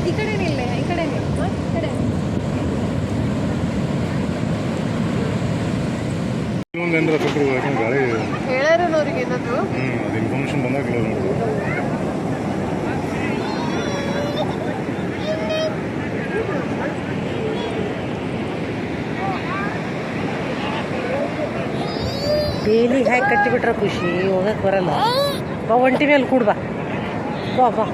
ಈ ಕಡೆನೇ ಇಲ್ಲ ಈ ಕಡೆ ಇನ್ನೊಂದು ಏನಾರ ಕೊಟ್ಟರು ಯಾಕಂದ್ರೆ ಗಾಳಿ ಹೇಳಾರ ಏನಾದ್ರು ಬಂದಾಗ ನೋಡ್ರಿ ಡೈಲಿ ಹಾಕಿ ಕಟ್ಟಿಬಿಟ್ರೆ ಖುಷಿ ಹೋಗಕ್ಕೆ ಬರಲ್ಲ ಬಾ ಒಂಟಿ ಮೇಲೆ ಕೂಡ್ ಬಾ ಬಾ ಬಾ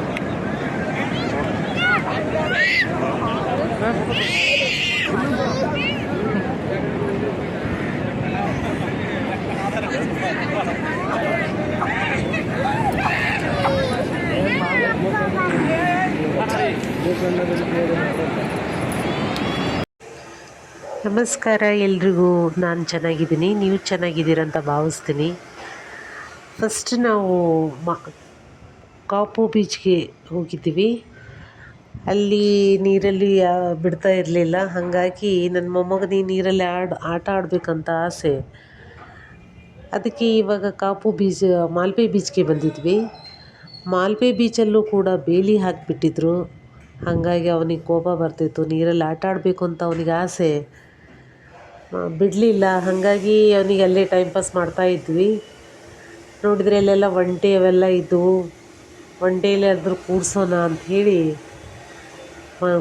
ಹಾಂ ನಮಸ್ಕಾರ ಎಲ್ರಿಗೂ. ನಾನು ಚೆನ್ನಾಗಿದ್ದೀನಿ. ನೀವು ಚೆನ್ನಾಗಿದ್ದೀರಂತ ಭಾವಿಸ್ತೀನಿ. ಫಸ್ಟ್ ನಾವು ಮ, ಕಾಪು ಬೀಚ್ಗೆ ಹೋಗಿದ್ದೀವಿ. ಅಲ್ಲಿ ನೀರಲ್ಲಿ ಬಿಡ್ತಾ ಇರಲಿಲ್ಲ. ಹಾಗಾಗಿ ನನ್ನ ಮೊಮ್ಮಗನಿಗೆ ನೀರಲ್ಲಿ ಆಡು, ಆಟ ಆಡಬೇಕಂತ ಆಸೆ. ಅದಕ್ಕೆ ಇವಾಗ ಕಾಪು ಬೀಚ್ ಮಾಲ್ಪೆ ಬೀಚ್ಗೆ ಬಂದಿದ್ವಿ. ಮಾಲ್ಪೆ ಬೀಚಲ್ಲೂ ಕೂಡ ಬೇಲಿ ಹಾಕಿಬಿಟ್ಟಿದ್ರು. ಹಾಗಾಗಿ ಅವನಿಗೆ ಕೋಪ ಬರ್ತಿತ್ತು. ನೀರಲ್ಲಿ ಆಟ ಆಡಬೇಕು ಅಂತ ಅವನಿಗೆ ಆಸೆ. ಬಿಡಲಿಲ್ಲ. ಹಾಗಾಗಿ ಅವನಿಗೆ ಅಲ್ಲೇ ಟೈಮ್ ಪಾಸ್ ಮಾಡ್ತಾ ಇದ್ವಿ. ನೋಡಿದರೆ ಅಲ್ಲೆಲ್ಲ ಒಂಟೆ ಅವೆಲ್ಲ ಇದ್ದವು ಒಂಟೆಯಲ್ಲಿ ಆದರೂ ಕೂಡ್ಸೋಣ ಅಂತ ಹೇಳಿ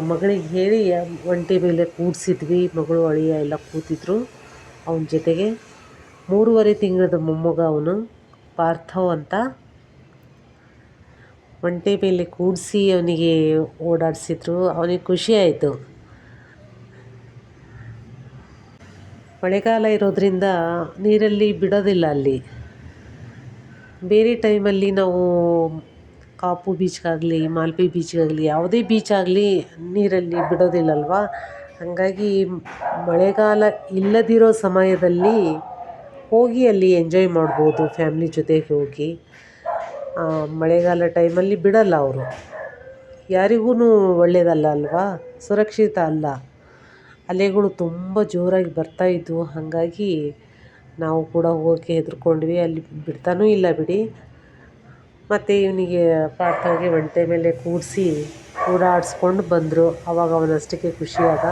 ಮಗಳಿಗೆ ಹೇಳಿ ಒಂಟೆ ಮೇಲೆ ಕೂಡಿಸಿದ್ವಿ. ಮಗಳು, ಅಳಿಯ ಎಲ್ಲ ಕೂತಿದ್ರು ಅವನ ಜೊತೆಗೆ. ಮೂರುವರೆ ತಿಂಗಳದ ಮೊಮ್ಮಗ ಅವನು, ಪಾರ್ಥವ್ ಅಂತ. ಒಂಟೆ ಮೇಲೆ ಕೂಡಿಸಿ ಅವನಿಗೆ ಓಡಾಡಿಸಿದ್ರು. ಅವನಿಗೆ ಖುಷಿ ಆಯಿತು. ಮಳೆಗಾಲ ಇರೋದರಿಂದ ನೀರಲ್ಲಿ ಬಿಡೋದಿಲ್ಲ ಅಲ್ಲಿ. ಬೇರೆ ಟೈಮಲ್ಲಿ ನಾವು ಕಾಪು ಬೀಚ್ಗಾಗಲಿ, ಮಾಲ್ಪೆ ಬೀಚ್ಗಾಗಲಿ, ಯಾವುದೇ ಬೀಚ್ ಆಗಲಿ ನೀರಲ್ಲಿ ಬಿಡೋದಿಲ್ಲಲ್ವ? ಹಾಗಾಗಿ ಮಳೆಗಾಲ ಇಲ್ಲದಿರೋ ಸಮಯದಲ್ಲಿ ಹೋಗಿ ಅಲ್ಲಿ ಎಂಜಾಯ್ ಮಾಡ್ಬೋದು ಫ್ಯಾಮ್ಲಿ ಜೊತೆಗೆ ಹೋಗಿ. ಮಳೆಗಾಲ ಟೈಮಲ್ಲಿ ಬಿಡಲ್ಲ ಅವರು. ಯಾರಿಗೂ ಒಳ್ಳೆಯದಲ್ಲ ಅಲ್ವಾ? ಸುರಕ್ಷಿತ ಅಲ್ಲ. ಅಲೆಗಳು ತುಂಬ ಜೋರಾಗಿ ಬರ್ತಾ ಇದ್ವು. ಹಾಗಾಗಿ ನಾವು ಕೂಡ ಹೋಗೋಕ್ಕೆ ಹೆದರ್ಕೊಂಡ್ವಿ. ಅಲ್ಲಿ ಬಿಡ್ತಾನೂ ಇಲ್ಲ ಬಿಡಿ. ಮತ್ತು ಇವನಿಗೆ ಪಾರ್ಥಗೆ ಒಂಟೆ ಮೇಲೆ ಕೂರಿಸಿ ಓಡಾಡಿಸ್ಕೊಂಡು ಬಂದರು. ಅವಾಗ ಅವನಷ್ಟಕ್ಕೆ ಖುಷಿಯಾದ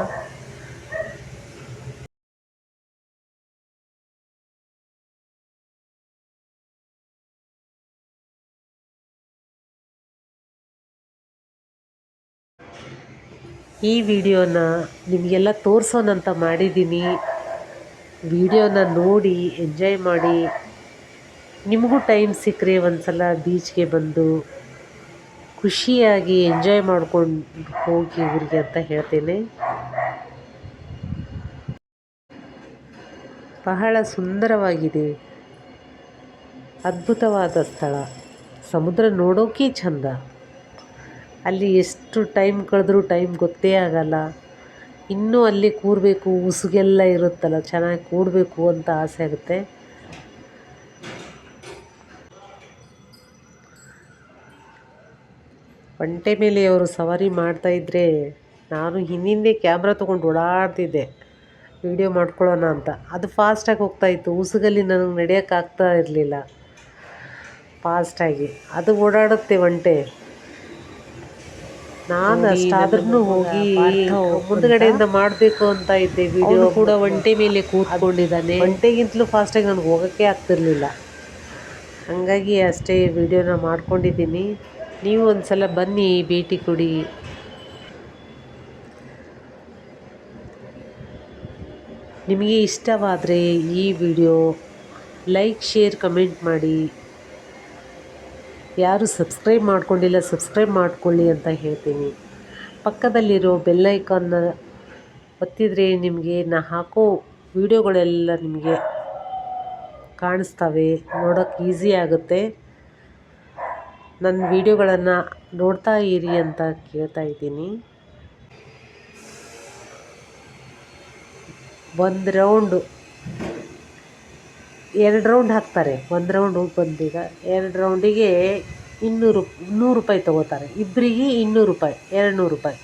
ಈ ವಿಡಿಯೋನ ನಿಮಗೆಲ್ಲ ತೋರಿಸೋಣಂತ ಮಾಡಿದ್ದೀನಿ. ವಿಡಿಯೋನ ನೋಡಿ, ಎಂಜಾಯ್ ಮಾಡಿ. ನಿಮಗೂ ಟೈಮ್ ಸಿಕ್ಕರೆ ಒಂದು ಸಲ ಬೀಚ್ಗೆ ಬಂದು ಖುಷಿಯಾಗಿ ಎಂಜಾಯ್ ಮಾಡ್ಕೊಂಡು ಹೋಗಿ ಊರಿಗೆ ಅಂತ ಹೇಳ್ತೇನೆ. ಬಹಳ ಸುಂದರವಾಗಿದೆ. ಅದ್ಭುತವಾದ ಸ್ಥಳ. ಸಮುದ್ರ ನೋಡೋಕೆ ಚಂದ. ಅಲ್ಲಿ ಎಷ್ಟು ಟೈಮ್ ಕಳೆದ್ರೂ ಟೈಮ್ ಗೊತ್ತೇ ಆಗಲ್ಲ. ಇನ್ನೂ ಅಲ್ಲಿ ಕೂರಬೇಕು, ಉಸುಗೆಲ್ಲ ಇರುತ್ತಲ್ಲ, ಚೆನ್ನಾಗಿ ಕೂಡಬೇಕು ಅಂತ ಆಸೆ ಆಗುತ್ತೆ. ಒಂಟೆ ಮೇಲೆ ಅವರು ಸವಾರಿ ಮಾಡ್ತಾಯಿದ್ರೆ ನಾನು ಹಿಂದಿಂದೆ ಕ್ಯಾಮ್ರಾ ತೊಗೊಂಡು ಓಡಾಡ್ತಿದ್ದೆ. ವಿಡಿಯೋ ಮಾಡ್ಕೊಳ್ಳೋಣ ಅಂತ. ಅದು ಫಾಸ್ಟಾಗಿ ಹೋಗ್ತಾ ಇತ್ತು. ಉಸುಗಲ್ಲಿ ನನಗೆ ನಡೆಯೋಕ್ಕಾಗ್ತಾ ಇರಲಿಲ್ಲ. ಫಾಸ್ಟಾಗಿ ಅದು ಓಡಾಡುತ್ತೆ ಒಂಟೆ. ನಾನು ಅಷ್ಟಾದ್ರೂ ಹೋಗಿ ಮುಂದ್ಗಡೆಯಿಂದ ಮಾಡಬೇಕು ಅಂತ ಇದ್ದೆ ವಿಡಿಯೋ ಕೂಡ ಒಂಟೆ ಮೇಲೆ ಕೂತ್ಕೊಂಡಿದ್ದಾನೆ. ಒಂಟೆಗಿಂತಲೂ ಫಾಸ್ಟಾಗಿ ನನಗೆ ಹೋಗೋಕ್ಕೆ ಆಗ್ತಿರ್ಲಿಲ್ಲ. ಹಾಗಾಗಿ ಅಷ್ಟೇ ವಿಡಿಯೋನ ಮಾಡ್ಕೊಂಡಿದ್ದೀನಿ. ನೀವು ಒಂದ್ಸಲ ಬನ್ನಿ ಭೇಟಿ ಕೊಡಿ. ನಿಮಗೆ ಇಷ್ಟವಾದರೆ ಈ ವಿಡಿಯೋ ಲೈಕ್ ಶೇರ್ ಕಮೆಂಟ್ ಮಾಡಿ. ಯಾರು ಸಬ್ಸ್ಕ್ರೈಬ್ ಮಾಡ್ಕೊಂಡಿಲ್ಲ, ಸಬ್ಸ್ಕ್ರೈಬ್ ಮಾಡ್ಕೊಳ್ಳಿ ಅಂತ ಹೇಳ್ತೀನಿ. ಪಕ್ಕದಲ್ಲಿರೋ ಬೆಲ್ಲೈಕಾನ್ನ ಒತ್ತಿದರೆ ನಿಮಗೆ ನಾ ಹಾಕೋ ವಿಡಿಯೋಗಳೆಲ್ಲ ನಿಮಗೆ ಕಾಣಿಸ್ತವೆ ನೋಡೋಕ್ಕೆ ಈಸಿ ಆಗುತ್ತೆ. ನನ್ನ ವಿಡಿಯೋಗಳನ್ನು ನೋಡ್ತಾ ಇರಿ ಅಂತ ಕೇಳ್ತಾ ಇದ್ದೀನಿ. ಒಂದು ರೌಂಡು ಎರಡು ರೌಂಡ್ ಹಾಕ್ತಾರೆ. ಒಂದು ರೌಂಡ್ ಬಂದೀಗ ಎರಡು ರೌಂಡಿಗೆ ಇನ್ನೂರು ನೂರು ರೂಪಾಯಿ ತೊಗೋತಾರೆ. ಇಬ್ಬರಿಗೆ ಇನ್ನೂರು ರೂಪಾಯಿ ಎರಡು ನೂರು ರೂಪಾಯಿ.